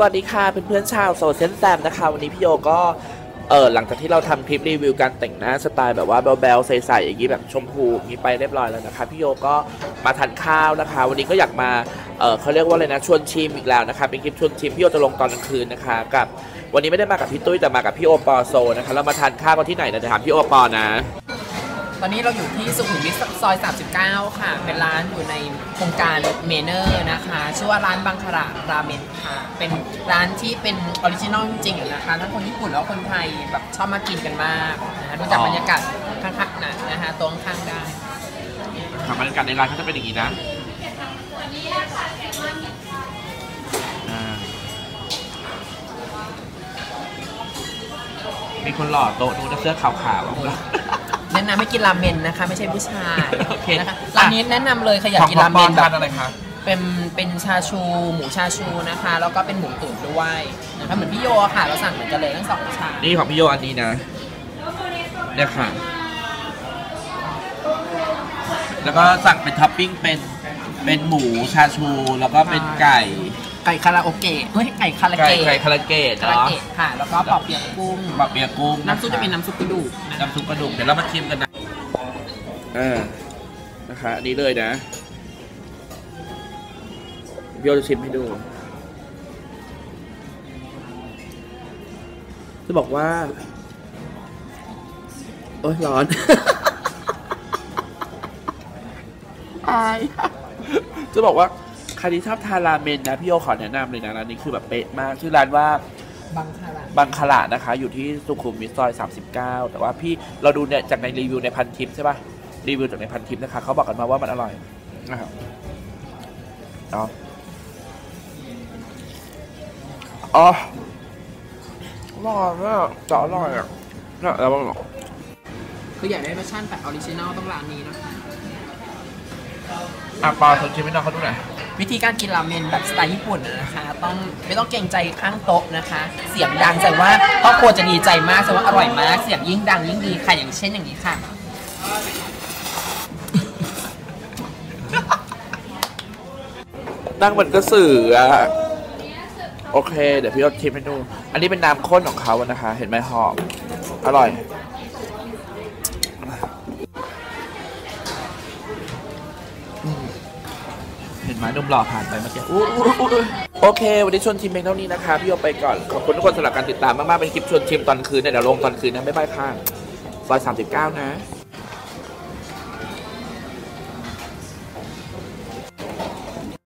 สวัสดีค่ะเพื่อนๆชาวโซเชียลแซมนะคะ วันนี้พี่โยก็เออหลังจากที่เราทำคลิปรีวิวการแต่งหน้าสไตล์แบบว่าแบลๆใสๆอย่างนี้แบบชมพูอย่างนี้ไปเรียบร้อยแล้วนะคะพี่โยก็มาทานข้าวนะคะ วันนี้ก็อยากมาเออเขาเรียกว่าอะไรนะชวนชิมอีกแล้วนะคะเป็นคลิปชวนชิมพี่โยจะลงตอนกลางคืนนะคะกับ วันนี้ไม่ได้มากับพี่ตุ้ยแต่มากับพี่โอปอโซนะคะเรามาทานข้าวกันที่ไหนนะถามพี่โอปอนะ ตอนนี้เราอยู่ที่สุขุมวิทซอย 39 ค่ะ เป็นร้านอยู่ในโครงการเมเนอร์นะคะ ชื่อว่าร้านบังคาระราเมนค่ะ เป็นร้านที่เป็นออริจินอลจริงๆนะคะ ทั้งคนญี่ปุ่นแล้วคนไทยแบบชอบมากินกันมากนะคะดูจากบรรยากาศข้างๆนะนะคะตรงข้างได้ค่ะบรรยากาศในร้านเขาจะเป็นอย่างนี้นะมีคนหล่อโต๊ะนู้นเสื้อขาวๆ แนะนำให้กินราเมนนะคะ ไม่ใช่ผู้ชายโอเคนะคะร้านนี้แนะนำเลยใครอยากกินราเมนของแบปอนบทานอะไรคะเป็นเป็นชาชูหมูชาชูนะคะ แล้วก็เป็นหมูตุ๋นด้วยนะคะเหมือนพี่โยค่ะเราสั่งเหมือนกันเลยทั้งสองชามนี่ของพี่โยอันนี้นะเนี่ยค่ะ แล้วก็สั่งเป็นท็อปปิ้งเป็นเป็นหมูชาชูแล้วก็เป็นไก่ ไก่คาราโอเกะเฮ้ยไก่คาราไก่เกะไก่คาราเกะคาราเนาะเกะค่ะ แล้วก็ปอบเปียกกุ้ง บะเปียกกุ้งน้ำซุปจะเป็นน้ำซุปกระดูกนะคะน้ำซุปกระดูกเดี๋ยวเรามาชิมกันนะเออนะคะอันนี้เลยนะพี่โยจะชิมให้ดู จะบอกว่า โอ้ยร้อน อายจะบอกว่า ใครที่ชอบทานราเมนนะพี่โยขอแนะนำเลยนะร้านนี้คือแบบเป๊ะมากชื่อร้านว่า บังคาราบังคลานะคะ อยู่ที่สุขุมวิทซอย 39 แต่ว่าพี่เราดูเนี่ยจากในรีวิวในพันทิปใช่ปะรีวิวจากในพันทิปนะคะเขาบอกกันมาว่ามันอร่อยนะครับเนาะอ๋ออร่อยมากจะอร่อยอะเนี่ยแล้วมัน คืออยากได้รสชาติแบบออริจินอลต้องร้านนี้นะคะ อะปลาสดชิมให้น้องเขาดูหน่อย วิธีการกินราเมนแบบสไตล์ญี่ปุ่นนะคะ ต้องไม่ต้องเกรงใจข้างโต๊ะนะคะ เสียงดังแสดงว่าครอบครัวจะดีใจมากแสดงว่าอร่อยมาก เสียงยิ่งดังยิ่งดีค่ะอย่างเช่นอย่างนี้ค่ะ นั่งเหมือนกระสืออะโอเค เดี๋ยวพี่เอาชิมให้ดู อันนี้เป็นน้ำข้นของเขาอะนะคะ เห็นไหมหอม อร่อย ห็นไหมนุ่มหล่อผ่านไปเมื่อกี้โอเค วันนี้ชวนชิมเพียงเท่านี้นะคะ พี่โยไปก่อน ขอบคุณทุกคนสำหรับการติดตามมาก ๆ เป็นคลิปชวนชิมตอนคืนเนี่ยเดี๋ยวลงตอนคืนนะ บ๊ายบายค่ะซอย39 นะ